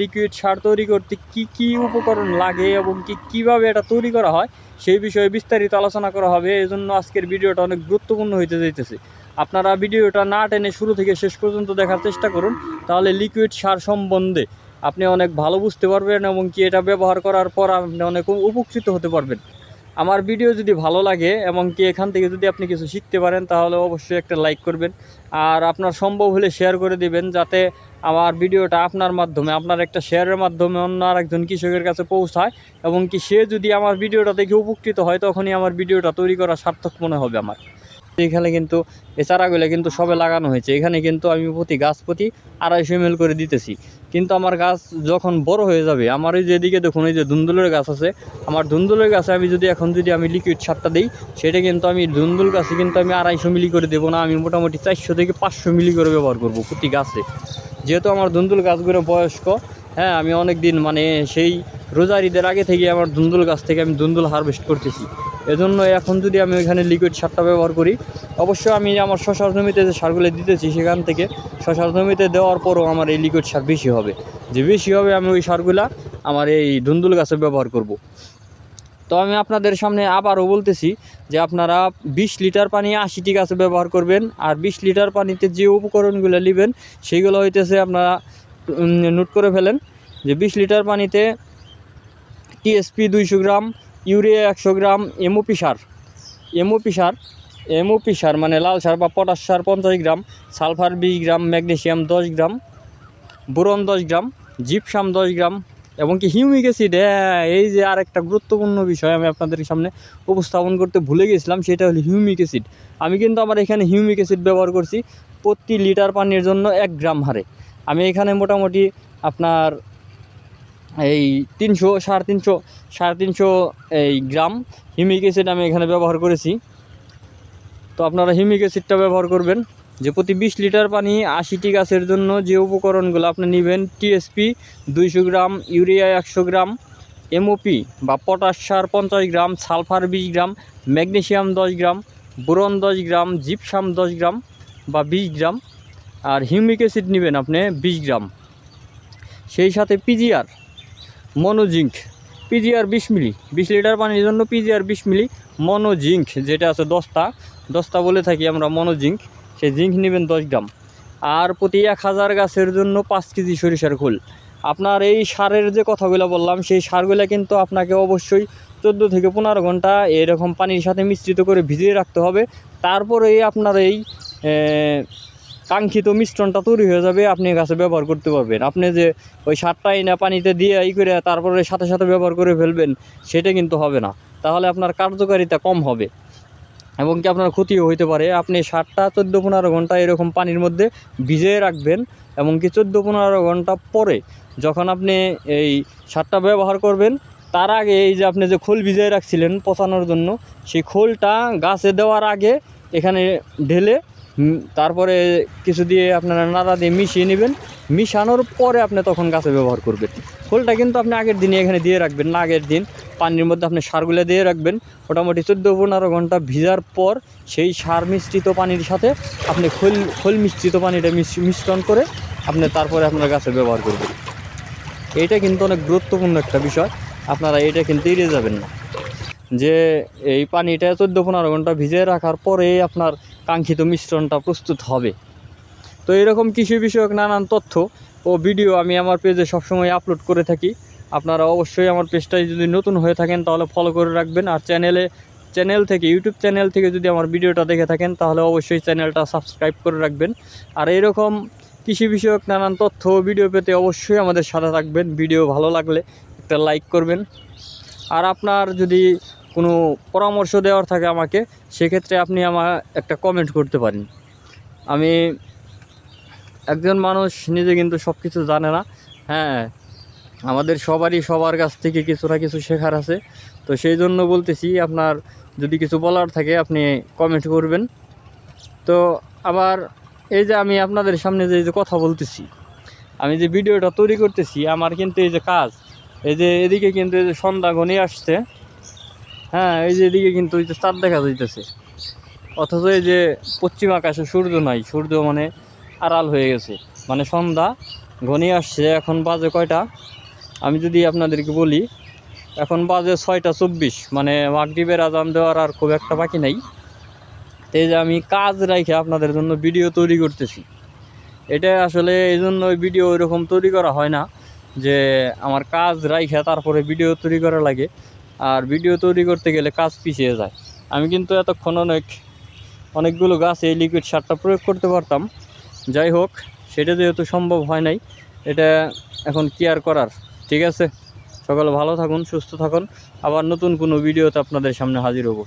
Liquid সার তৈরি করতে কি কি উপকরণ লাগে এবং কি, কীভাবে এটা তৈরি করা হয়, সেই বিষয়ে বিস্তারিত আলোচনা করা হবে। এই জন্য আজকের ভিডিওটা অনেক গুরুত্বপূর্ণ হইতে যাইতেছে। আপনারা ভিডিওটা না টেনে শুরু থেকে শেষ পর্যন্ত দেখার চেষ্টা করুন, তাহলে লিকুইড সার সম্বন্ধে আপনি অনেক ভালো বুঝতে পারবেন এবং কি এটা ব্যবহার করার পর আপনি অনেক উপকৃত হতে পারবেন। আমার ভিডিও যদি ভালো লাগে এবং কি এখান থেকে যদি আপনি কিছু শিখতে পারেন, তাহলে অবশ্যই একটা লাইক করবেন। আর আপনার সম্ভব হলে শেয়ার করে দিবেন, যাতে আমার ভিডিওটা আপনার মাধ্যমে, আপনার একটা শেয়ারের মাধ্যমে অন্য আরেকজন কৃষকের কাছে পৌঁছায় এবং কি সে যদি আমার ভিডিওটা দেখে উপকৃত হয়, তখনই আমার ভিডিওটা তৈরি করা সার্থক মনে হবে আমার। এখানে কিন্তু এই চারাগুলো কিন্তু সবে লাগানো হয়েছে। এখানে কিন্তু আমি প্রতি গাছ প্রতি আড়াইশো এম করে দিতেছি। কিন্তু আমার গাছ যখন বড় হয়ে যাবে, আমার এই যে এদিকে দেখুন, এই যে ধুন্দুলের গাছ আছে, আমার ধুন্দুলের গাছে আমি যদি এখন যদি আমি লিকুইড সারটা দিই, সেটা কিন্তু আমি ধুন্দুল গাছে কিন্তু আমি আড়াইশো মিলি করে দেবো না, আমি মোটামুটি চারশো থেকে পাঁচশো মিলি করে ব্যবহার করব প্রতি গাছে। যেহেতু আমার ধুন্দুল গাছগুলো বয়স্ক হ্যাঁ আমি অনেক দিন মানে সেই রোজার ঈদের আগে থেকে আমার ধুন্দুল গাছ থেকে আমি ধুন্দুল হারভেস্ট করতেছি এজন্য এখন যদি আমি ওইখানে লিকুইড সারটা ব্যবহার করি, অবশ্যই আমি আমার শশার জমিতে যে সারগুলো দিতেছি সেখান থেকে শশার জমিতে দেওয়ার পরও আমার এই লিকুইড সার বেশি হবে যে বেশি হবে আমি ওই সারগুলা আমার এই ধুন্দুল গাছে ব্যবহার করব। তো আমি আপনাদের সামনে আবারও বলতেছি যে আপনারা বিশ লিটার পানি আশিটি গাছে ব্যবহার করবেন আর বিশ লিটার পানিতে যে উপকরণগুলো নেবেন সেইগুলো হইতেছে আপনারা নোট করে ফেলেন যে বিশ লিটার পানিতে টিএসপি দুইশো গ্রাম, ইউরিয়া একশো গ্রাম এমওপি সার। এমওপি সার এমওপি সার মানে লাল সার বা পটাশ সার পঞ্চাশ গ্রাম, সালফার বিশ গ্রাম ম্যাগনেশিয়াম দশ গ্রাম, বোরন দশ গ্রাম, জিপসাম দশ গ্রাম, এবং কি হিউমিক অ্যাসিড। হ্যাঁ এই যে আরেকটা গুরুত্বপূর্ণ বিষয় আমি আপনাদের সামনে উপস্থাপন করতে ভুলে গেছিলাম, সেটা হলো হিউমিক অ্যাসিড। আমি কিন্তু আমার এখানে হিউমিক অ্যাসিড ব্যবহার করছি প্রতি লিটার পানির জন্য এক গ্রাম হারে। আমি এখানে মোটামুটি আপনার এই তিনশো, সাড়ে তিনশো সাড়ে তিনশো এই গ্রাম হিউমিক অ্যাসিড আমি এখানে ব্যবহার করেছি। তো আপনারা হিউমিক অ্যাসিডটা ব্যবহার করবেন। যে প্রতি বিশ লিটার পানি আশিটি গাছের জন্য যে উপকরণগুলো আপনি নেবেন টিএসপি দুইশো গ্রাম, ইউরিয়া একশো গ্রাম এমওপি বা পটাশ সার পঞ্চাশ গ্রাম, সালফার বিশ গ্রাম, ম্যাগনেশিয়াম দশ গ্রাম, বোরন দশ গ্রাম, জিপসাম দশ গ্রাম বা বিশ গ্রাম। আর হিউমিক অ্যাসিড নেবেন আপনি বিশ গ্রাম। সেই সাথে পিজিআর মনোজিঙ্ক পিজিআর বিশ মিলি। বিশ লিটার পানির জন্য পিজিআর বিশ মিলি মনোজিঙ্ক, যেটা আছে দস্তা। দস্তা বলে থাকি আমরা মনোজিঙ্ক, সেই জিঙ্ক নেবেন দশ গ্রাম। আর প্রতি এক হাজার গাছের জন্য পাঁচ কেজি সরিষার খোল। আপনার এই সারের যে কথাগুলো বললাম, সেই সারগুলো কিন্তু আপনাকে অবশ্যই চোদ্দ থেকে পনেরো ঘণ্টা এরকম পানির সাথে মিশ্রিত করে ভিজিয়ে রাখতে হবে। তারপরেই আপনার এই কাঙ্ক্ষিত মিশ্রণটা তৈরি হয়ে যাবে, আপনি গাছে ব্যবহার করতে পারবেন। আপনি যে ওই সারটাই না পানিতে দিয়ে ই করে তারপরে সাথে সাথে ব্যবহার করে ফেলবেন, সেটা কিন্তু হবে না। তাহলে আপনার কার্যকারিতা কম হবে এবং কি আপনার ক্ষতিও হইতে পারে। আপনি সারটা চোদ্দ পনেরো ঘণ্টা এরকম পানির মধ্যে ভিজিয়ে রাখবেন এবং কি চোদ্দ পনেরো ঘণ্টা পরে যখন আপনি এই সারটা ব্যবহার করবেন, তার আগে এই যে আপনি যে খোল ভিজিয়ে রাখছিলেন পচানোর জন্য, সেই খোলটা গাছে দেওয়ার আগে এখানে ঢেলে তারপরে কিছু দিয়ে আপনারা নাড়া দিয়ে মিশিয়ে নেবেন। মিশানোর পরে আপনি তখন গাছে ব্যবহার করবেন। খোলটা কিন্তু আপনি আগের দিনে এখানে দিয়ে রাখবেন, না আগের দিন। পানির মধ্যে আপনি সারগুলো দিয়ে রাখবেন। মোটামুটি চোদ্দ পনেরো ঘণ্টা ভিজার পর সেই সার মিশ্রিত পানির সাথে আপনি খোল খোল মিশ্রিত পানিটা মিশ- মিশ্রণ করে আপনি তারপরে আপনার গাছে ব্যবহার করবেন। এটা কিন্তু অনেক গুরুত্বপূর্ণ একটা বিষয়। আপনারা এটা কিন্তু এড়িয়ে যাবেন না। যে এই পানিটা চোদ্দ পনেরো ঘণ্টা ভিজিয়ে রাখার পরে আপনার কাঙ্ক্ষিত মিশ্রণটা প্রস্তুত হবে। তো এরকম কৃষি বিষয়ক নানান তথ্য ও ভিডিও আমি আমার পেজে সবসময় আপলোড করে থাকি। আপনারা অবশ্যই আমার পেজটায় যদি নতুন হয়ে থাকেন তাহলে ফলো করে রাখবেন আর চ্যানেলে চ্যানেল থেকে ইউটিউব চ্যানেল থেকে যদি আমার ভিডিওটা দেখে থাকেন তাহলে অবশ্যই চ্যানেলটা সাবস্ক্রাইব করে রাখবেন। আর এরকম কৃষি বিষয়ক নানান তথ্য ভিডিও পেতে অবশ্যই আমাদের সাথে থাকবেন। ভিডিও ভালো লাগলে একটা লাইক করবেন। আর আপনার যদি কোনো পরামর্শ দেওয়ার থাকে আমাকে, সেক্ষেত্রে আপনি আমার একটা কমেন্ট করতে পারেন। আমি একজন মানুষ, নিজে কিন্তু সব কিছু জানে না। হ্যাঁ আমাদের সবারই সবার কাছ থেকে কিছু না কিছু শেখার আছে। তো সেই জন্য বলতেছি, আপনার যদি কিছু বলার থাকে আপনি কমেন্ট করবেন। তো আবার এই যে আমি আপনাদের সামনে যে যে কথা বলতেছি, আমি যে ভিডিওটা তৈরি করতেছি, আমার কিন্তু এই যে কাজ, এই যে এদিকে কিন্তু এই যে সন্ধ্যা ঘনিয়ে আসছে। হ্যাঁ এই যে এদিকে কিন্তু ওই যে চাঁদ দেখা যাইতেছে। অথচ এই যে পশ্চিম আকাশে সূর্য নাই, সূর্য মানে আড়াল হয়ে গেছে। মানে সন্ধ্যা, ঘনি আসছে, এখন বাজে কয়টা? আমি যদি আপনাদেরকে বলি, এখন বাজে ছয়টা চব্বিশ মানে মাগরীবের আজান দেওয়ার আর খুব একটা বাকি নাই। এই যে আমি কাজ রাখে আপনাদের জন্য ভিডিও তৈরি করতেছি। এটা আসলে এই জন্য ভিডিও ওইরকম তৈরি করা হয় না যে আমার কাজ রাইখে তারপরে ভিডিও তৈরি করা লাগে। আর ভিডিও তৈরি করতে গেলে কাজ পিছিয়ে যায়। আমি কিন্তু এতক্ষণ অনেক, অনেকগুলো গাছ এই লিকুইড সারটা প্রয়োগ করতে পারতাম। যাই হোক, সেটা যেহেতু সম্ভব হয় নাই, এটা এখন কেয়ার করার। ঠিক আছে? সকালে ভালো থাকুন, সুস্থ থাকুন। আবার নতুন কোনো ভিডিওতে আপনাদের সামনে হাজির হব।